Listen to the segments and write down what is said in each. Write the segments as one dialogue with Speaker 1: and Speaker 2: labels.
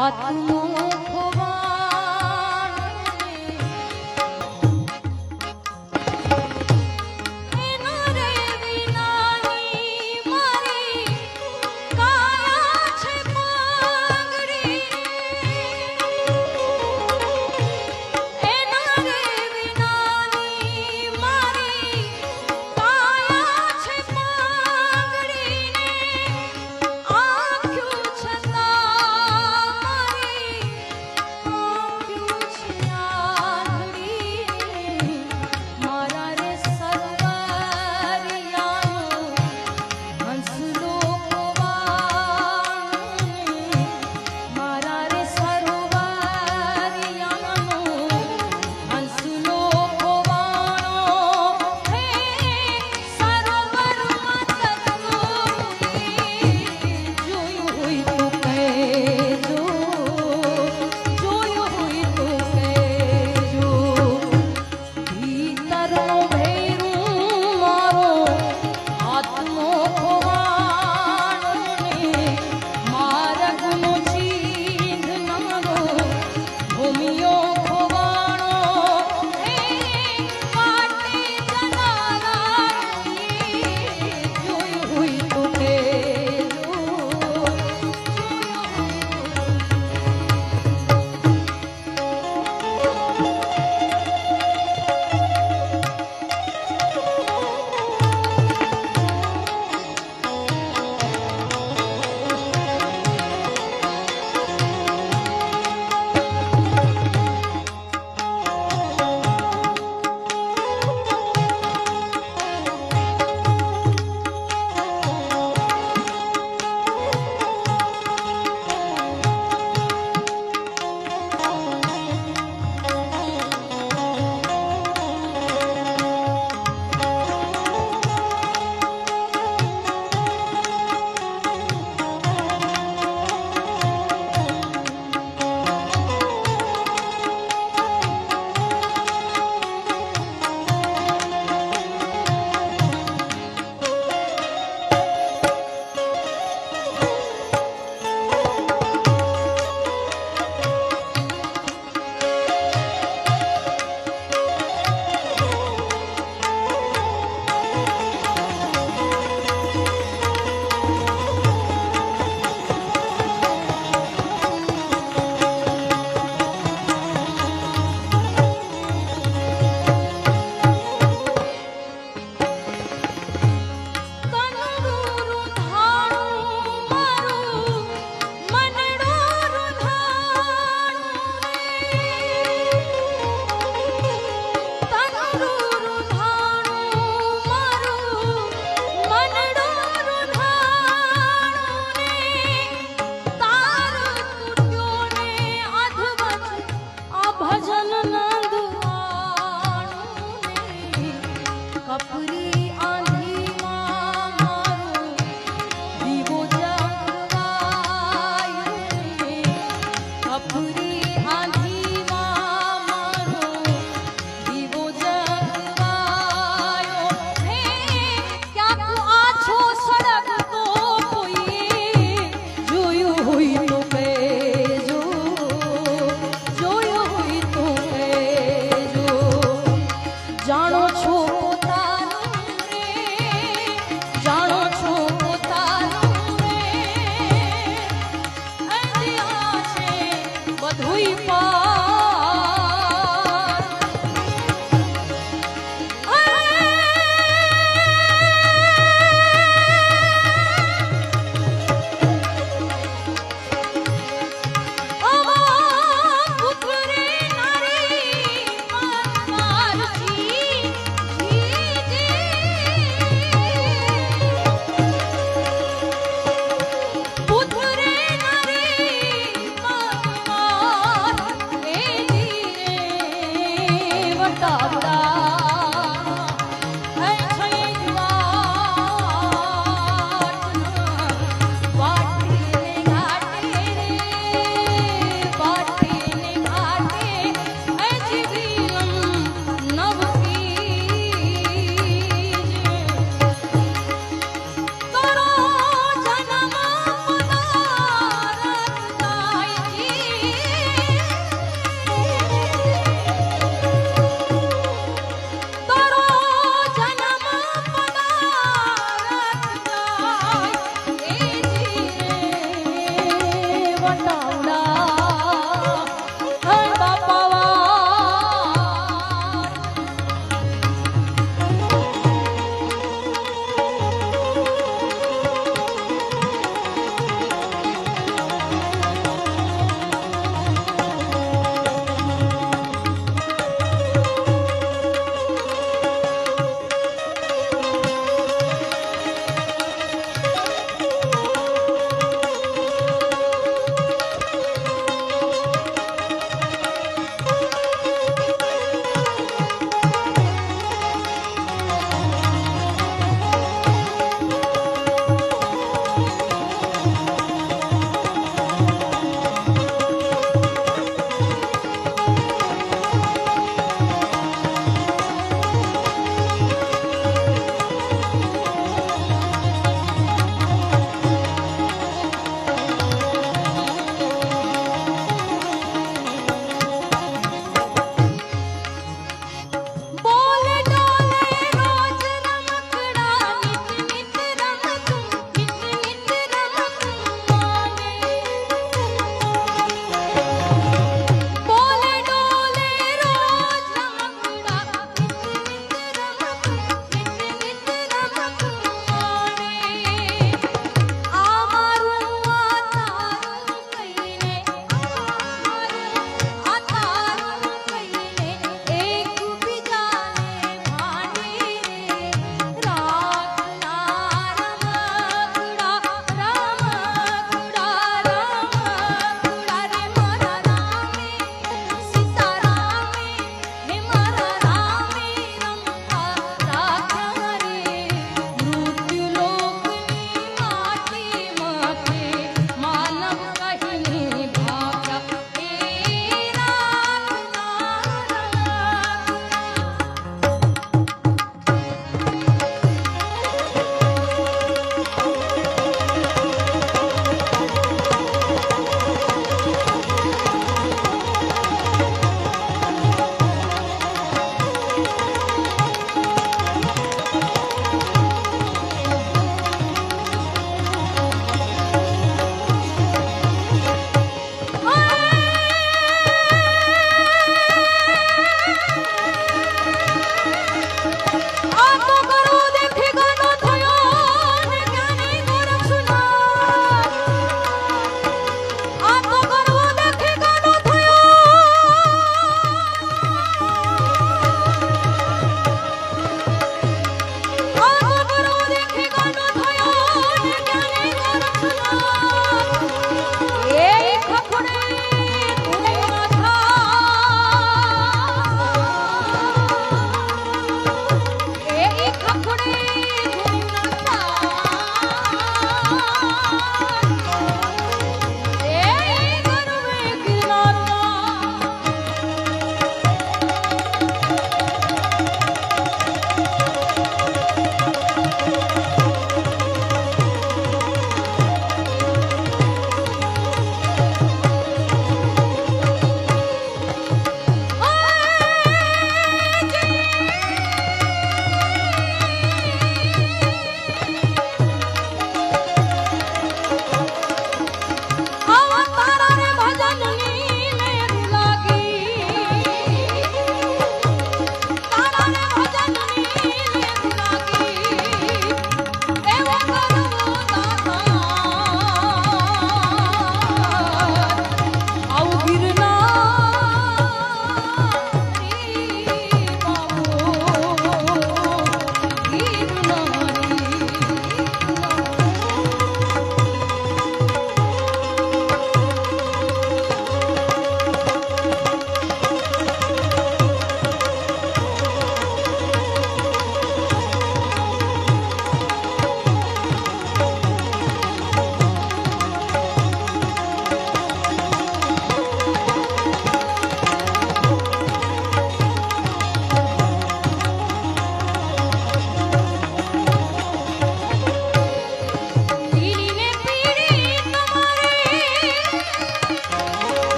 Speaker 1: 啊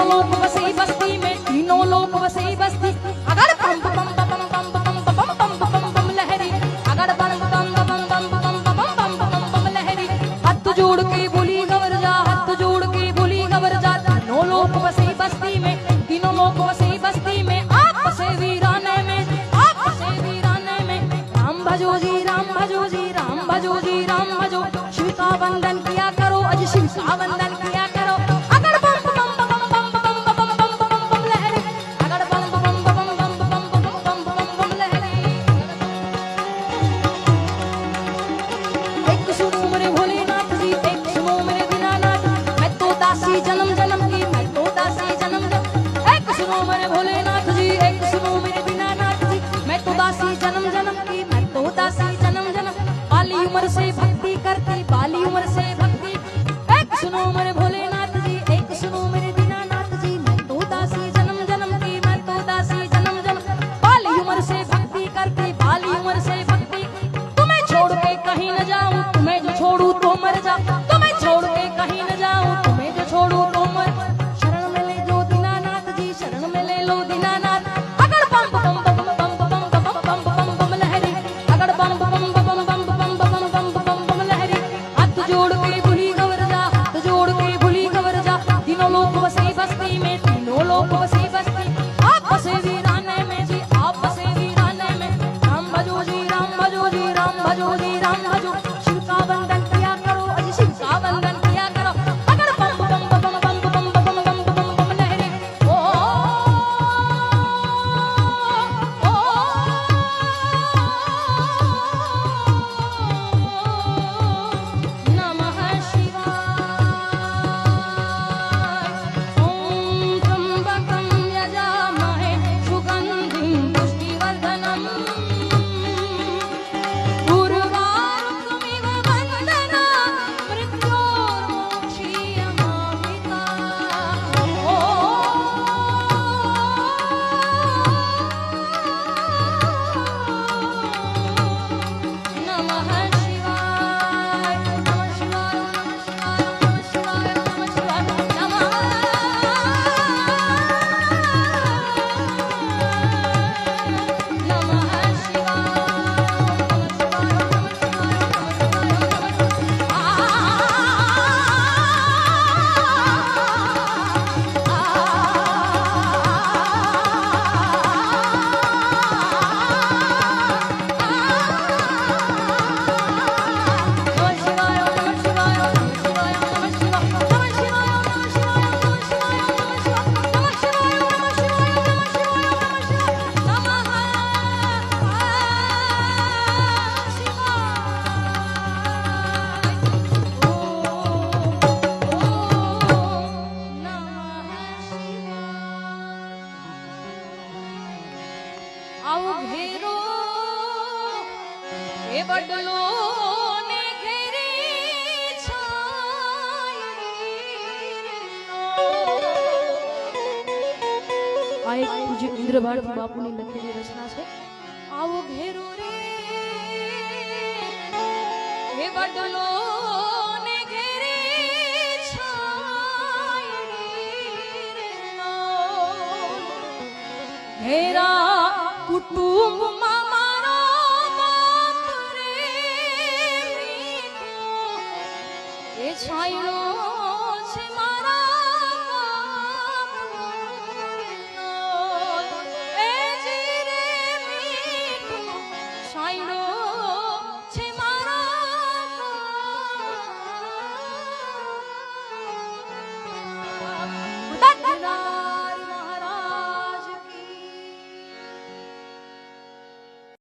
Speaker 1: तीनों बसे बस्ती में तीनों लोग बसे बस्ती अगर लहरी अगर लहरी जोड़ के बोली गवर जा हथ जोड़ के बोली गवर जा तीनों लोग बसे बस्ती में तीनों लोग बसे बस्ती में आप बसे वीराने में आप बसे वीराने में राम भजो जी राम भजो जी राम भजो जी राम भजो शिव का वंदन किया करो अज शिव का वंदन આ એક પૂજ્ય ઇન્દ્રભારત બાપુની લખેલી રચના છે. આવો ઘેરો રે. હે બદલો ને ઘેરા કુટુંબ 哎呦